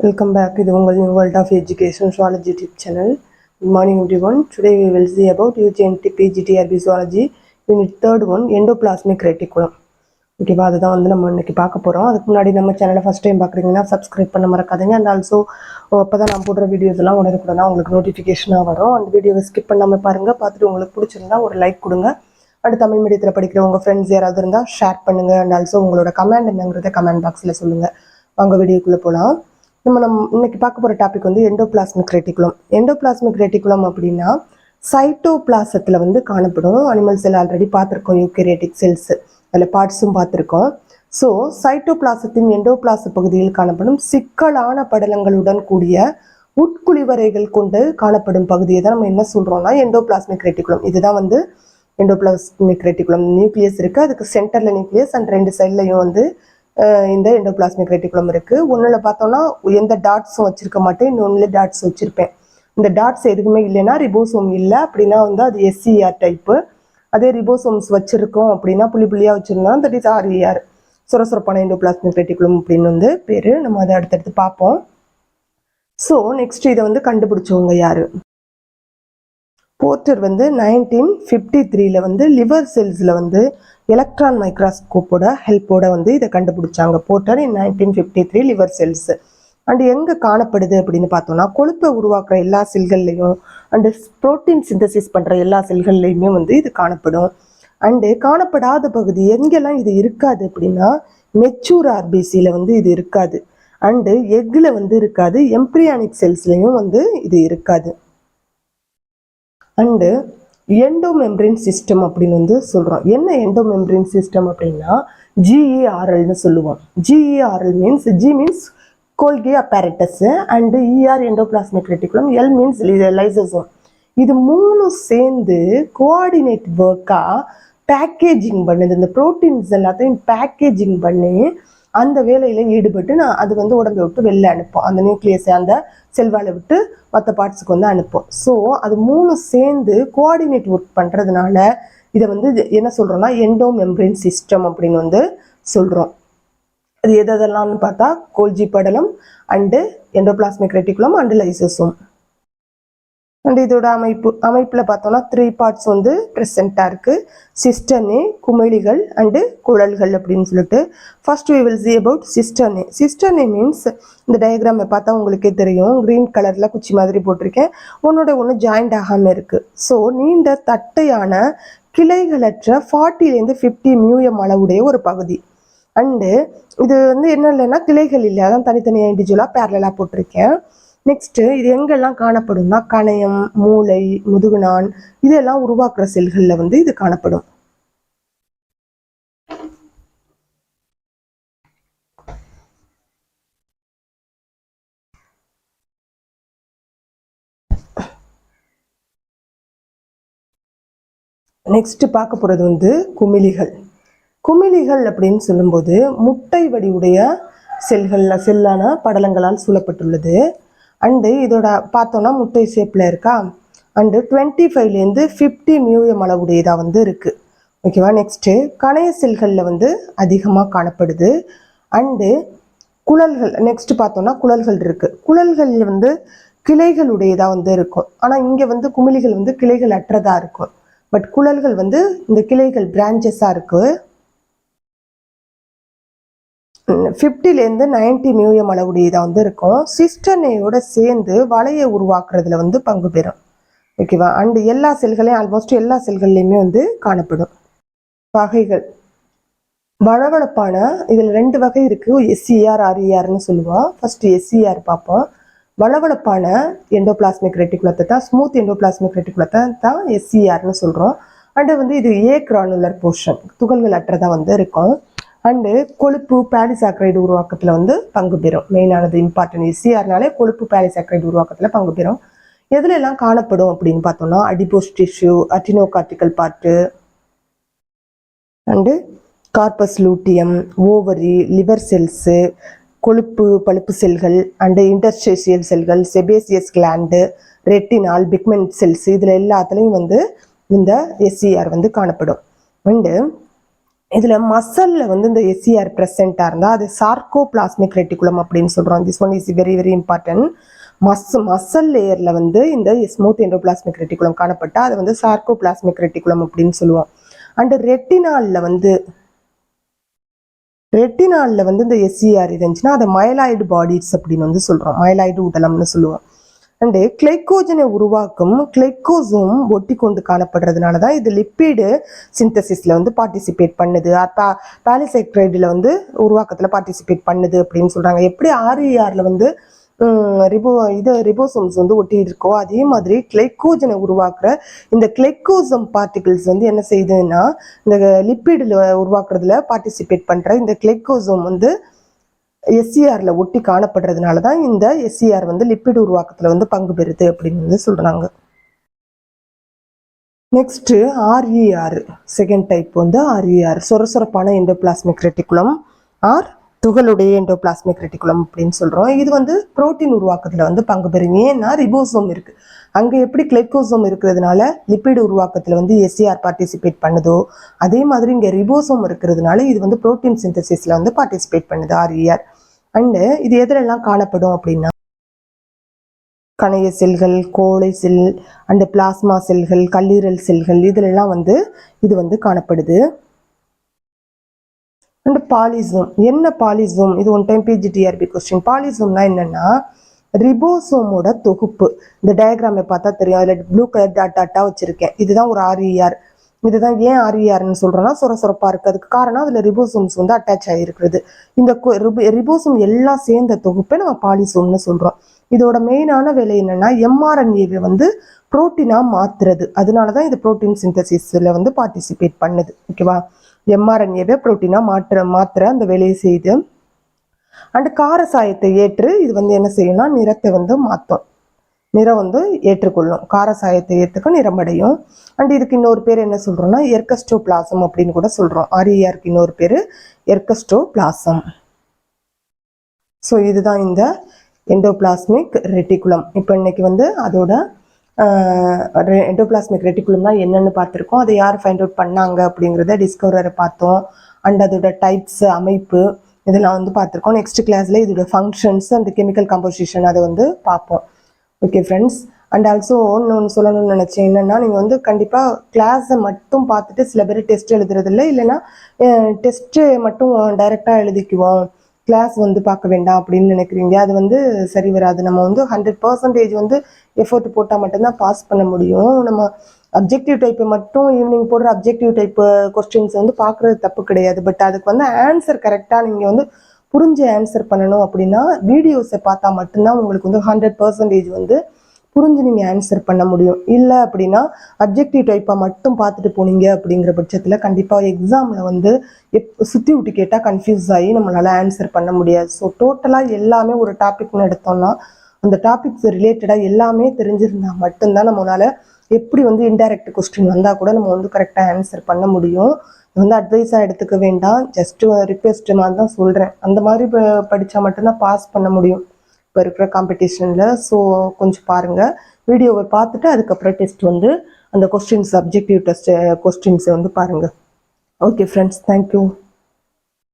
Welcome back. இது உங்கள் New World of Education Zoology YouTube channel. Good morning everyone. Today we will see about UGNT PGTRB Zoology Unit third one Endoplasmic Reticulum. ஓகேவா அதுதான் வந்து நம்ம இன்னைக்கு பார்க்க போகிறோம் அதுக்கு முன்னாடி நம்ம சேனலை ஃபஸ்ட் டைம் பார்க்குறீங்கன்னா சப்ஸ்கிரைப் பண்ண மறக்காதீங்க அண்ட் ஆல்சோ அப்போ தான் நான் போடுற வீடியோஸ் எல்லாம் உடனுக்குடனா உங்களுக்கு நோட்டிஃபிகேஷனாக வரும் அந்த வீடியோவை ஸ்கிப் பண்ணாமல் பாருங்கள் பார்த்துட்டு உங்களுக்கு பிடிச்சிருந்தா ஒரு லைக் கொடுங்க அண்ட் தமிழ் மீடியத்தில் படிக்கிற உங்கள் ஃப்ரெண்ட்ஸ் யாராவது இருந்தால் ஷேர் பண்ணுங்கள் அண்ட் ஆல்சோ உங்களோட கமெண்ட் என்னங்கிறத கமெண்ட் பாக்ஸில் சொல்லுங்கள் வாங்க வீடியோக்குள்ளே போகலாம் நம்ம நம் இன்னைக்கு பார்க்க போகிற டாபிக் வந்து எண்டோபிளாஸ்மிக் ரெட்டிகுலம் எண்டோபிளாஸ்மிக் ரெட்டிகுலம் அப்படின்னா சைட்டோபிளாசத்தில் வந்து காணப்படும். அனிமல் செல் ஆல்ரெடி பார்த்துருக்கோம் யூகேரியட்டிக் செல்ஸ் அதில் பார்ட்ஸும் பார்த்துருக்கோம். ஸோ சைட்டோபிளாசத்தின் எண்டோபிளாச பகுதியில் காணப்படும் சிக்கலான படலங்களுடன் கூடிய உட்குழிவறைகள் கொண்டு காணப்படும் பகுதியை தான் நம்ம என்ன சொல்கிறோம்னா எண்டோபிளாஸ்மிக் ரெட்டிகுலம் இதுதான் வந்து எண்டோபிளாஸ்மிக் ரெட்டிகுலம் நியூக்ளியஸ் இருக்குது அதுக்கு சென்டரில் நியூக்ளியஸ் அண்ட் ரெண்டு சைட்லையும் வந்து இந்த எண்டோபிளாஸ்மிக் ரெட்டிகுலம் இருக்குது ஒன்றில் பார்த்தோம்னா எந்த டாட்ஸும் வச்சிருக்க மாட்டேன். இன்னொன்றில் டாட்ஸ் வச்சுருப்பேன். இந்த டாட்ஸ் எதுக்குமே இல்லைன்னா ரிபோசோம் இல்லை. அப்படின்னா வந்து அது எஸ்சிஆர் டைப்பு அதே ரிபோசோம்ஸ் வச்சிருக்கோம் அப்படின்னா புள்ளி புள்ளியாக வச்சிருந்தோம் தட் இஸ் ஆர்இஆர் சுரசுரப்பான எண்டோபிளாஸ்மிக் ரெட்டிகுலம் அப்படின்னு வந்து பேர். நம்ம அதை அடுத்தடுத்து பார்ப்போம். ஸோ நெக்ஸ்ட் இதை வந்து கண்டுபிடிச்சவங்க யாரு? போர்ட்டர் வந்து நைன்டீன் ஃபிஃப்டி த்ரீல வந்து லிவர் செல்ஸில் வந்து எலக்ட்ரான் மைக்ராஸ்கோப்போட ஹெல்ப்போட வந்து இதை கண்டுபிடிச்சாங்க. Porter in nineteen fifty three liver cells. And எங்கே காணப்படுது அப்படின்னு பார்த்தோம்னா கொழுப்பை உருவாக்குற எல்லா செல்கள்லையும் அண்டு புரோட்டீன் சிந்தசிஸ் பண்ணுற எல்லா செல்கள்லையுமே வந்து இது காணப்படும். அண்டு காணப்படாத பகுதி எங்கெல்லாம் இது இருக்காது அப்படின்னா மெச்சூர் ஆர்பிசியில் வந்து இது இருக்காது. அண்டு எக்கில் வந்து இருக்காது. எம்ப்ரியானிக் செல்ஸ்லையும் வந்து இது இருக்காது. அண்டு எண்டோமெம்ப்ரேன் சிஸ்டம் அப்படின்னு வந்து சொல்கிறோம் என்ன எண்டோமெம்ப்ரேன் சிஸ்டம் அப்படின்னா ஜிஇஆர்எல்னு சொல்லுவோம். GERL means G means Golgi apparatus and ER endoplasmic reticulum L means lysosome இது மூணும் சேர்ந்து கோஆர்டினேட் ஒர்க்காக பேக்கேஜிங் பண்ணுது. இந்த ப்ரோட்டீன்ஸ் எல்லாத்தையும் பேக்கேஜிங் பண்ணி அந்த வேலையில் ஈடுபட்டு நான் அது வந்து உடம்பை விட்டு வெளில அனுப்போம். அந்த நியூக்ளியஸை அந்த செல்வாலை விட்டு மற்ற பார்ட்ஸுக்கு வந்து அனுப்போம். ஸோ அது மூணு சேர்ந்து கோஆர்டினேட் ஒர்க் பண்ணுறதுனால இதை வந்து இது என்ன சொல்கிறோம்னா எண்டோ மெம்ப்ரேன் சிஸ்டம் அப்படின்னு வந்து சொல்கிறோம் அது எது எதெல்லாம்னு பார்த்தா கோல்ஜி படலம் and endoplasmic reticulum and lysosome and இதோட அமைப்பு அமைப்பில் பார்த்தோம்னா த்ரீ பார்ட்ஸ் வந்து ப்ரெசண்ட்டாக இருக்குது சிஸ்டனே குமிழிகள் அண்டு குழல்கள் அப்படின்னு சொல்லிட்டு. First we will see about cisternae cisternae means இந்த டயக்ராமை பார்த்தா உங்களுக்கே தெரியும். க்ரீன் கலரில் குச்சி மாதிரி போட்டிருக்கேன். ஒன்னோட ஒன்று ஜாயிண்ட் ஆகாமல் இருக்குது ஸோ நீண்ட தட்டையான கிளைகளற்ற ஃபார்ட்டிலேருந்து ஃபிஃப்டி மியூஎம் அளவுடைய ஒரு பகுதி. அண்டு இது வந்து என்ன இல்லைன்னா கிளைகள் இல்லை. அதான் தனித்தனியாக இண்டிவிஜுவலாக பேரலாக போட்டிருக்கேன். நெக்ஸ்ட்டு இது எங்கெல்லாம் காணப்படும்னா கணையம் மூளை முதுகுநான் இதெல்லாம் உருவாக்குற செல்களில் வந்து இது காணப்படும். நெக்ஸ்ட் பார்க்க போகிறது வந்து குமிழிகள். குமிழிகள் அப்படின்னு சொல்லும்போது முட்டை வடிவுடைய செல்கள் செல்லான படலங்களால் சூழப்பட்டுள்ளது. அண்டு இதோட பார்த்தோன்னா முட்டை ஷேப்பில் இருக்கா? அண்டு டுவெண்ட்டி ஃபைவ்லேருந்து ஃபிஃப்டி மியூஎம் அளவுடையதாக வந்து இருக்குது ஓகேவா நெக்ஸ்ட்டு கணைய செல்களில் வந்து அதிகமாக காணப்படுது. அண்டு குழல்கள் நெக்ஸ்ட்டு பார்த்தோன்னா குழல்கள் இருக்குது குழல்கள் வந்து கிளைகளுடையதாக வந்து இருக்கும். ஆனால் இங்கே வந்து குமிழிகள் வந்து கிளைகள் அற்றதாக இருக்கும். பட் குழல்கள் வந்து இந்த கிளைகள் பிரான்ச்சஸாக இருக்குது ஃபிஃப்டிலேருந்து நைன்டி மியூஎம் அளவுடையதாக வந்து இருக்கும். சிஸ்டனையோட சேர்ந்து வலையை உருவாக்குறதுல வந்து பங்கு பெறும். ஓகேவா அண்டு எல்லா செல்களையும் ஆல்மோஸ்ட் எல்லா செல்கள்லையுமே வந்து காணப்படும். வகைகள். வழவழப்பான இதில் ரெண்டு வகை இருக்குது எஸ்சிஆர் ஆர்இஆர்னு சொல்லுவோம் ஃபஸ்ட்டு எஸ்சிஆர் பார்ப்போம். வளவளப்பான எண்டோபிளாஸ்மிக் ரெட்டிகுலத்தை தான் ஸ்மூத் எண்டோபிளாஸ்மிக் ரெட்டிகுலத்தை தான் எஸ்சிஆர்னு சொல்கிறோம் அண்டு வந்து இது ஏ கிரானுலர் போர்ஷன் துகள்கள் அற்றதாக வந்து இருக்கும். அண்டு கொழுப்பு பாலிசாக்ரைடு உருவாக்கத்தில் வந்து பங்கு பெறும். மெயினானது இம்பார்ட்டன்ட் இசிஆர்னாலே கொழுப்பு பாலிசாக்ரைடு உருவாக்கத்தில் பங்கு பெறும். எதுல எல்லாம் காணப்படும் அப்படின்னு பார்த்தோம்னா adipose tissue adrenocortical part and corpus luteum ovary liver cells கொழுப்பு பழுப்பு செல்கள் அண்டு இன்டர்ஸ்டேஷியல் செல்கள் sebaceous gland retinal pigment cells இதில் எல்லாத்துலேயும் வந்து இந்த எஸ்சிஆர் வந்து காணப்படும். அண்டு இதில் மசலில் வந்து இந்த எஸ்சிஆர் ப்ரெசென்ட்டாக இருந்தால் அது சார்கோபிளாஸ்மிக் ரெட்டிகுலம் அப்படின்னு சொல்கிறோம் this one is very very important mus muscle லேயரில் வந்து இந்த ஸ்மூத் எண்டோபிளாஸ்மிக் ரெட்டிகுலம் காணப்பட்டால் அது வந்து சார்கோபிளாஸ்மிக் ரெட்டிகுலம் அப்படின்னு சொல்லுவோம். அண்டு ரெட்டினாலில் வந்து ரெட்டினாலில் வந்து இந்த எஸ்சிஆர் இருந்துச்சுன்னா அதை மயலாய்டு பாடிஸ் அப்படின்னு வந்து சொல்கிறோம் மயலாய்டு உடலம்னு சொல்லுவோம். அண்டு கிளைக்கோஜனை உருவாக்கும் கிளைக்கோசோம் ஒட்டி கொண்டு காணப்படுறதுனால தான் இது லிப்பிடு சிந்தசிஸில் வந்து பார்ட்டிசிபேட் பண்ணுது. பாலிசைக்ரைடில் வந்து உருவாக்கத்தில் பார்ட்டிசிபேட் பண்ணுது அப்படின்னு சொல்கிறாங்க எப்படி ஆர்இஆரில் வந்து ரிபோ இது ரிபோசோம்ஸ் வந்து ஒட்டி இருக்கோ அதே மாதிரி கிளைக்கோஜனை உருவாக்குற இந்த கிளைக்கோசம் பார்ட்டிகிள்ஸ் வந்து என்ன செய்யுதுன்னா இந்த லிப்பிடில் உருவாக்குறதுல பார்ட்டிசிபேட் பண்ணுற இந்த கிளைக்கோசோம் வந்து எஸ்சிஆரில் ஒட்டி காணப்படுறதுனால தான் இந்த எஸ்சிஆர் வந்து லிப்பிட் உருவாக்கத்தில் வந்து பங்கு பெறுது அப்படின்னு வந்து சொல்கிறாங்க நெக்ஸ்ட்டு ஆர்இஆர் செகண்ட் டைப் வந்து ஆர்இஆர் சொரசொரப்பான எண்டோபிளாஸ்மிக் ரெட்டிகுலம் ஆர் துகளுடைய எண்டோபிளாஸ்மிக் ரெட்டிகுலம் அப்படின்னு சொல்கிறோம் இது வந்து புரோட்டீன் உருவாக்கத்தில் வந்து பங்கு பெறுங்க ஏன்னா ரிபோசோம் இருக்குது அங்கே எப்படி கிளைக்கோசோம் இருக்கிறதுனால லிப்பிட் உருவாக்கத்தில் வந்து எஸ்சிஆர் பார்ட்டிசிபேட் பண்ணுதோ அதே மாதிரி இங்கே ரிபோசோம் இருக்கிறதுனால இது வந்து புரோட்டீன் சிந்தசிஸில் வந்து பார்ட்டிசிபேட் பண்ணுது ஆர்இஆர் அண்டு இது எதிலெல்லாம் காணப்படும் அப்படின்னா கணைய செல்கள் கோழை செல் அண்டு பிளாஸ்மா செல்கள் கல்லீரல் செல்கள் இதிலெல்லாம் வந்து இது வந்து காணப்படுது. அண்டு பாலிசோம் என்ன பாலிசோம்? இது ஒன் டைம் பிஜிடிஆர்பி கொஸ்டின் பாலிசோம்னா என்னன்னா ரிபோசோமோட தொகுப்பு. இந்த டயக்ராமை பார்த்தா தெரியும். அதில் ப்ளூ கலர் டாட் டாட்டா வச்சிருக்கேன். இதுதான் ஒரு ஆர்இஆர் இதுதான் ஏன் ஆர்இஆர்னு சொல்கிறோன்னா சொர சொரப்பா அதுக்கு காரணம் அதில் ரிபோசோம்ஸ் வந்து அட்டாச் ஆகிருக்கிறது இந்த ரிபோசோம் எல்லாம் சேர்ந்த தொகுப்பை நம்ம பாலிசோம்னு சொல்கிறோம் இதோட மெயினான வேலை என்னென்னா எம்ஆர்என்ஏவை வந்து ப்ரோட்டீனாக மாற்றுறது அதனால தான் இது புரோட்டீன் சிந்தசிஸில் வந்து பார்ட்டிசிபேட் பண்ணுது. ஓகேவா எம்ஆர்என்ஏவை ப்ரோட்டீனாக மாற்ற மாத்திர அந்த வேலையை செய்து அண்டு காரசாயத்தை ஏற்று இது வந்து என்ன செய்யும்னா நிறத்தை வந்து மாற்றும் நிறம் வந்து ஏற்றுக்கொள்ளும். காரசாயத்தை ஏற்றுக்க நிறமடையும் அண்ட் இதுக்கு இன்னொரு பேர் என்ன சொல்கிறோன்னா எர்கஸ்டோ பிளாசம் அப்படின்னு கூட சொல்கிறோம் ஆரியாருக்கு இன்னொரு பேர் எர்கஸ்டோ பிளாசம் ஸோ இதுதான் இந்த எண்டோபிளாஸ்மிக் ரெட்டிகுலம். இப்போ இன்னைக்கு வந்து அதோட எண்டோபிளாஸ்மிக் ரெட்டிகுலம்னா என்னென்னு பார்த்துருக்கோம். அதை யார் ஃபைண்ட் அவுட் பண்ணாங்க அப்படிங்கிறத டிஸ்கவரரை பார்த்தோம். அண்ட் அதோட டைப்ஸ் அமைப்பு இதெல்லாம் வந்து பார்த்துருக்கோம். நெக்ஸ்ட் கிளாஸில் இதோட ஃபங்க்ஷன்ஸ் அண்ட் கெமிக்கல் கம்போசிஷன் அதை வந்து பார்ப்போம். ஓகே ஃப்ரெண்ட்ஸ் அண்ட் ஆல்சோ ஒன்று சொல்லணும்னு நினச்சேன் என்னென்னா நீங்கள் வந்து கண்டிப்பாக கிளாஸை மட்டும் பார்த்துட்டு சில பேர் டெஸ்ட் எழுதுறதில்ல இல்லைன்னா டெஸ்ட்டு மட்டும் டைரெக்டாக எழுதிக்குவோம் கிளாஸ் வந்து பார்க்க வேண்டாம் அப்படின்னு நினைக்கிறீங்க. அது வந்து சரி வராது. நம்ம வந்து ஹண்ட்ரட் பர்சன்டேஜ் வந்து எஃபோர்ட் போட்டால் மட்டும்தான் பாஸ் பண்ண முடியும். நம்ம அப்ஜெக்டிவ் டைப்பை மட்டும் ஈவினிங் போடுற அப்ஜெக்டிவ் டைப்பு கொஸ்டின்ஸ் வந்து பார்க்குறது தப்பு கிடையாது. பட் அதுக்கு வந்து ஆன்சர் கரெக்டாக நீங்கள் வந்து புரிஞ்சு ஆன்சர் பண்ணணும் அப்படின்னா வீடியோஸை பார்த்தா மட்டும்தான் உங்களுக்கு வந்து ஹண்ட்ரட் பர்சன்டேஜ் வந்து புரிஞ்சு நீங்கள் ஆன்சர் பண்ண முடியும். இல்லை அப்படின்னா அப்ஜெக்டிவ் டைப்பாக மட்டும் பார்த்துட்டு போனீங்க அப்படிங்கிற பட்சத்தில் கண்டிப்பாக எக்ஸாமில் வந்து எப் சுற்றி விட்டு கேட்டால் கன்ஃபியூஸ் ஆகி நம்மளால் ஆன்சர் பண்ண முடியாது. ஸோ டோட்டலாக எல்லாமே ஒரு டாபிக்னு எடுத்தோம்னா அந்த டாபிக்ஸ் ரிலேட்டடாக எல்லாமே தெரிஞ்சிருந்தால் மட்டும்தான் நம்மளால் எப்படி வந்து இன்டைரக்ட் கொஸ்டின் வந்தால் கூட நம்ம வந்து கரெக்டாக ஆன்சர் பண்ண முடியும். வந்து அட்வைஸாக எடுத்துக்க வேண்டாம். ஜஸ்ட்டு ரிக்வெஸ்ட் மாதிரி தான் சொல்கிறேன் அந்த மாதிரி படித்தா மட்டும்தான் பாஸ் பண்ண முடியும். இப்போ இருக்கிற காம்படிஷனில் ஸோ கொஞ்சம் பாருங்கள் வீடியோவை பார்த்துட்டு அதுக்கப்புறம் டெஸ்ட் வந்து அந்த கொஸ்டின்ஸ் அப்ஜெக்டிவ் டெஸ்ட் கொஸ்டின்ஸை வந்து பாருங்கள் ஓகே ஃப்ரெண்ட்ஸ் தேங்க்யூ